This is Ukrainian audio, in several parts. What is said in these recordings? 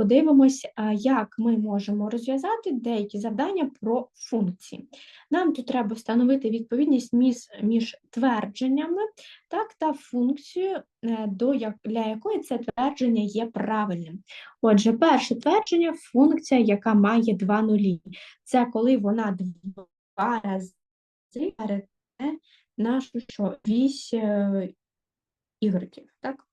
подивимось, як ми можемо розв'язати деякі завдання про функції. Нам тут треба встановити відповідність між, твердженнями так, та функцією, е, для якої це твердження є правильним. Отже, перше твердження функція, яка має два нулі. Це коли вона два рази перетне нашу що, вісь е, ігреків. Так?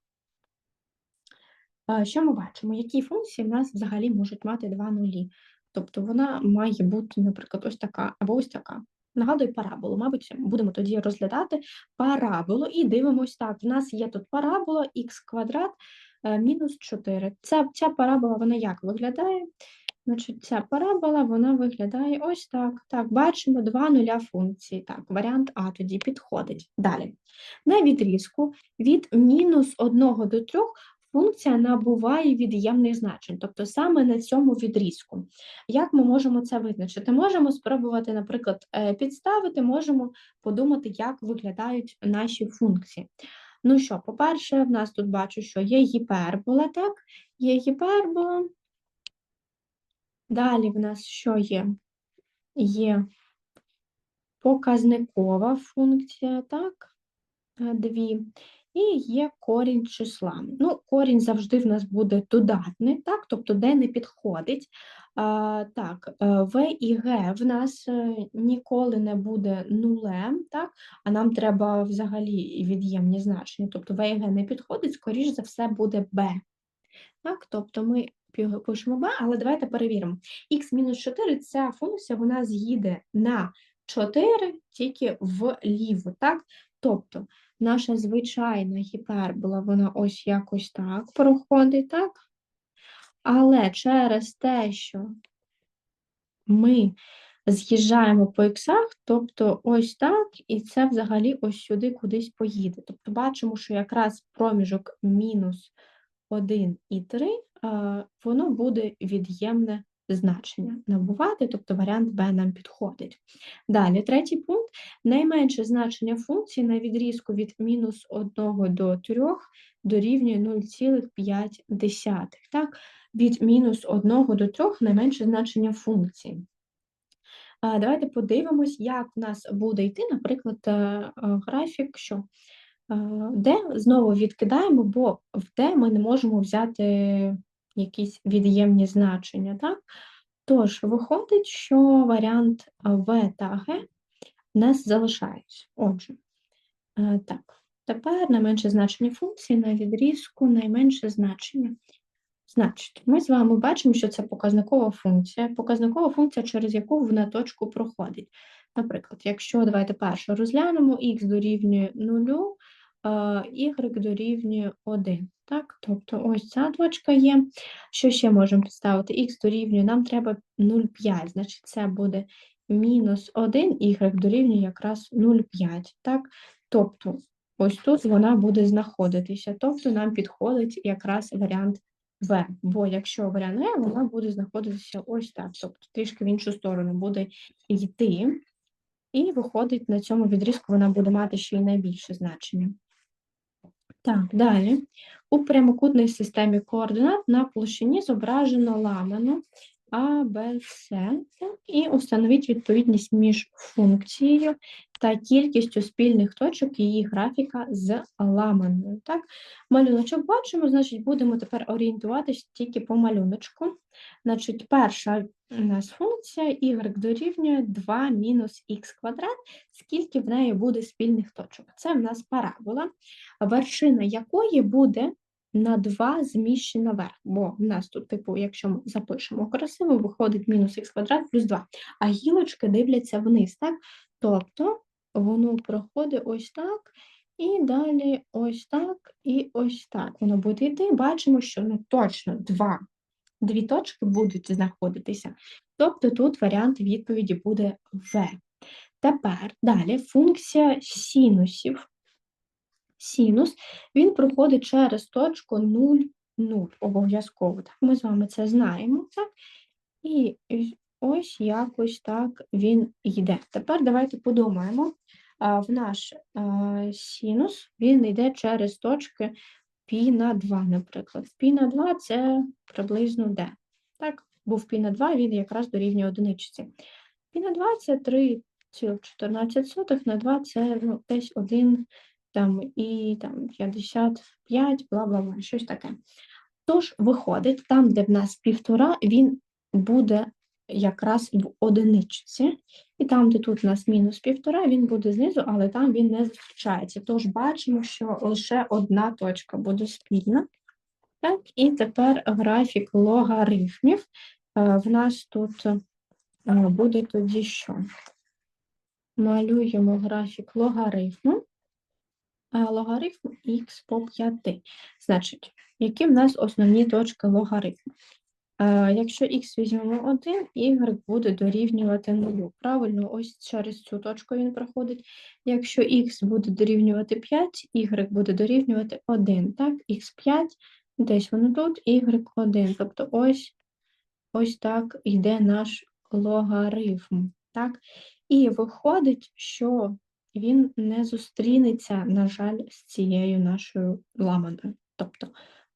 Що ми бачимо? Які функції в нас взагалі можуть мати два нулі? Тобто вона має бути, наприклад, ось така або ось така. Нагадую параболу. Мабуть, будемо тоді розглядати параболу і дивимось так. В нас є тут парабола х квадрат е, мінус 4. Ця, ця парабола вона як виглядає? Значить, ця парабола вона виглядає ось так. Так, бачимо два нуля функції. Так, варіант А тоді підходить. Далі. На відрізку від мінус 1 до 3 функція набуває від'ємних значень, тобто саме на цьому відрізку. Як ми можемо це визначити? Можемо спробувати, наприклад, е, підставити, можемо подумати, як виглядають наші функції. Ну що, по-перше, в нас тут бачу, що є гіпербола, так? Є гіпербола. Далі в нас що є? Є показникова функція, так? Е, дві. І є корінь числа. Ну, Корінь завжди в нас буде додатний, так? тобто де не підходить. А, Так, е, В і Г в нас е, ніколи не буде нулем, так? а нам треба взагалі від'ємні значення. Тобто В і Г не підходить, скоріш за все, буде Б. Так, Тобто ми пишемо b, але давайте перевіримо. Х-4 ця функція вона з'їде на 4 тільки вліво. так? Тобто наша звичайна гіпербола, вона ось якось так проходить, так? Але через те, що ми з'їжджаємо по іксах, тобто ось так, і це взагалі ось сюди кудись поїде. Тобто бачимо, що якраз проміжок мінус 1 і 3 воно буде від'ємне значення набувати, тобто варіант Б нам підходить. Далі, третій пункт. Найменше значення функції на відрізку від мінус 1 до 3 дорівнює 0,5. Так? Від мінус 1 до 3 найменше значення функції. Давайте подивимось, як в нас буде йти, наприклад, е, е, графік, що де знову відкидаємо, бо в де ми не можемо взяти якісь від'ємні значення. Так? Тож, виходить, що варіант В та Г у нас залишається. Отже, так, тепер найменше значення функції на відрізку найменше значення. Значить, ми з вами бачимо, що це показникова функція, показникова функція, через яку вона точку проходить. Наприклад, якщо давайте перше розглянемо, х дорівнює 0, y дорівнює 1. Так? Тобто ось ця точка є. Що ще можемо підставити? Х дорівнює, нам треба 0,5, значить це буде мінус 1, y дорівнює якраз 0,5. Так? Тобто ось тут вона буде знаходитися. Тобто нам підходить якраз варіант В. Бо якщо варіант Г, вона буде знаходитися ось так. Тобто трішки в іншу сторону буде йти. І виходить, на цьому відрізку вона буде мати ще й найбільше значення. Так, далі. У прямокутній системі координат на площині зображено ламану А, Б, С, і установіть відповідність між функцією та кількістю спільних точок її графіка з ламаною. Так? Малюночок бачимо, значить, будемо тепер орієнтуватися тільки по малюночку. Значить, перша у нас функція y дорівнює 2 мінус х квадрат, скільки в неї буде спільних точок. Це в нас парабола, вершина якої буде на 2 зміщена вверх, бо в нас тут, типу, якщо ми запишемо красиво, виходить мінус х квадрат плюс 2, а гілочки дивляться вниз, так? Тобто воно проходить ось так, і далі ось так, і ось так. Воно буде йти, бачимо, що ну, точно 2 дві точки будуть знаходитися. Тобто тут варіант відповіді буде В. Тепер далі функція синусів. Синус він проходить через точку 0, 0, обов'язково. Так, Ми з вами це знаємо. так? І ось якось так він йде. Тепер давайте подумаємо. В наш синус він йде через точки пі на 2, наприклад. Пі на 2 це приблизно де? Так, був пі на 2, він якраз дорівнює одиничці. Пі на 2 це 3,14 на 2 це ну, десь 1 там, і там, 55, бла-бла-бла, щось таке. Тож, виходить, там, де в нас півтора, він буде якраз в одиничці. І там, де тут у нас мінус півтора, він буде знизу, але там він не зустрічається. Тож бачимо, що лише одна точка буде спільна. Так, і тепер графік логарифмів. Е, В нас тут е, буде тоді що? Малюємо графік логарифму. Е, Логарифм х по 5. Значить, які в нас основні точки логарифму? Е, Якщо х візьмемо 1, y буде дорівнювати 0. Правильно, ось через цю точку він проходить. Якщо х буде дорівнювати 5, y буде дорівнювати 1. Так, х5, десь воно тут, y1. Тобто ось, ось так йде наш логарифм. Так? І виходить, що він не зустрінеться, на жаль, з цією нашою ламаною. Тобто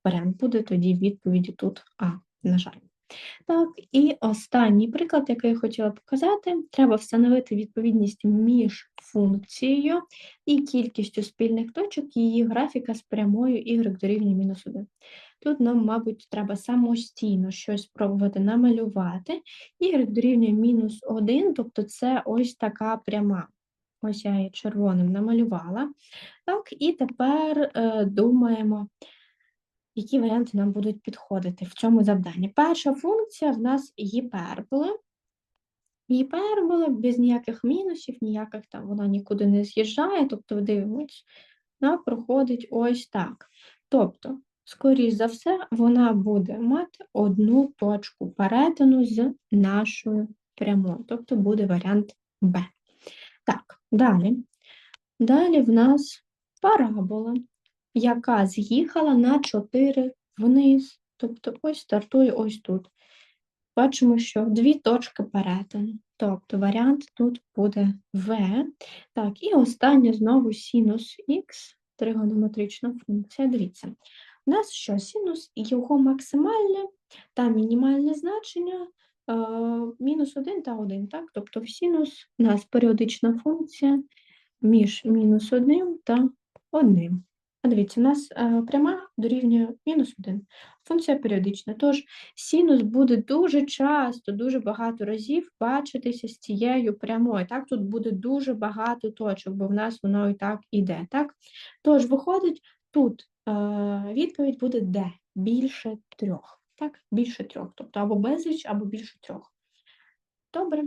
варіант буде тоді відповіді тут А, на жаль. Так, і останній приклад, який я хотіла показати, треба встановити відповідність між функцією і кількістю спільних точок її графіка з прямою y дорівнює мінус 1. Тут нам, мабуть, треба самостійно щось спробувати намалювати. y дорівнює мінус 1, тобто це ось така пряма. Ось я її червоним намалювала. Так, і тепер е, думаємо, які варіанти нам будуть підходити в цьому завданні. Перша функція в нас гіпербола. Гіпербола без ніяких мінусів, ніяких там вона нікуди не з'їжджає, тобто дивимось, вона проходить ось так. Тобто, скоріш за все, вона буде мати одну точку перетину з нашою прямою, тобто буде варіант Б. Так, далі. Далі в нас парабола, яка з'їхала на 4 вниз. Тобто ось стартує ось тут. Бачимо, що дві точки перетину. Тобто варіант тут буде В. Так, і останнє знову синус х, тригонометрична функція. Дивіться. У нас що? Синус його максимальне та мінімальне значення мінус 1 та 1. Так? Тобто в синус у нас періодична функція між мінус 1 та 1. А дивіться, у нас е, пряма дорівнює мінус 1. Функція періодична. Тож синус буде дуже часто, дуже багато разів бачитися з цією прямою. Так, тут буде дуже багато точок, бо в нас воно і так іде. Так? Тож, виходить, тут е, відповідь буде де? Більше трьох. Так, більше трьох. Тобто або безліч, або більше трьох. Добре.